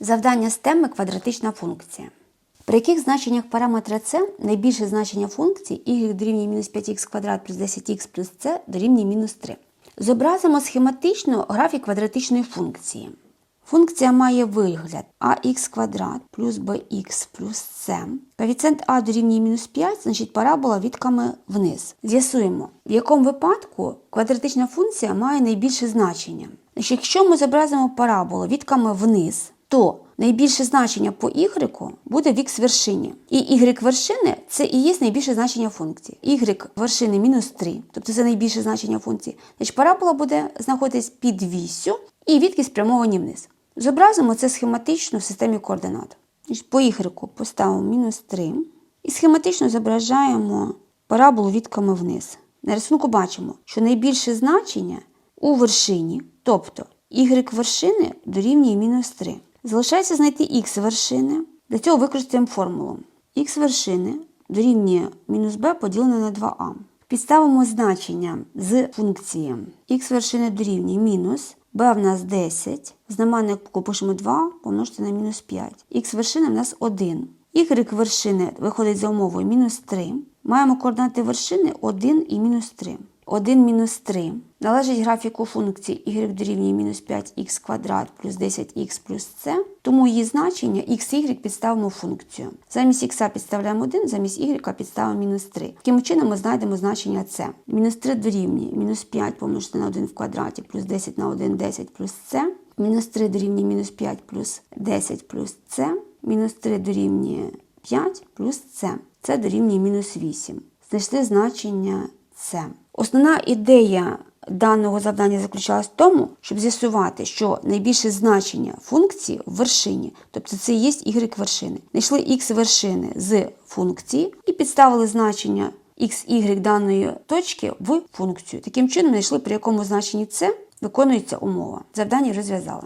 Завдання з теми квадратична функція. При яких значеннях параметра c найбільше значення функції y дорівнює мінус 5х квадрат плюс 10х плюс c дорівнює мінус 3. Зобразимо схематично графік квадратичної функції. Функція має вигляд ax квадрат плюс bx плюс c. Коефіцієнт а дорівнює мінус 5, значить парабола відками вниз. З'ясуємо, в якому випадку квадратична функція має найбільше значення. Значить, якщо ми зобразимо параболу відками вниз, то найбільше значення по y буде в х вершині. І y вершини це і є найбільше значення функції. y вершини мінус 3, тобто це найбільше значення функції. Значить, парабола буде знаходитись під вісю і відки спрямовані вниз. Зобразимо це схематично в системі координат. Значить, По y поставимо мінус 3 і схематично зображаємо параболу відками вниз. На рисунку бачимо, що найбільше значення у вершині, тобто y вершини дорівнює мінус 3. Залишається знайти х вершини. Для цього використаємо формулу. х вершини дорівнює мінус b поділене на 2а. Підставимо значення з функції х вершини дорівнює мінус b в нас 10, в знаменнику пишемо 2 помножити на мінус 5. х вершина в нас 1. y вершини виходить за умовою мінус 3. Маємо координати вершини 1 і мінус 3. 1 мінус 3 належить графіку функції y дорівнює мінус 5х квадрат плюс 10х плюс c, тому її значення x, y підставимо функцію. Замість х підставляємо 1, замість y підставимо мінус 3. Таким чином ми знайдемо значення c. Мінус 3 дорівнює мінус 5 помножити на 1 в квадраті плюс 10 на 1 10 плюс c. Мінус 3 дорівнює мінус 5 плюс 10 плюс c. Мінус 3 дорівнює 5 плюс c. Це дорівнює мінус 8. Знайшли значення c. Основна ідея даного завдання заключалась в тому, щоб з'ясувати, що найбільше значення функції в вершині, тобто це є y вершини. Знайшли x вершини з функції і підставили значення x, y даної точки в функцію. Таким чином знайшли, при якому значенні c виконується умова. Завдання розв'язали.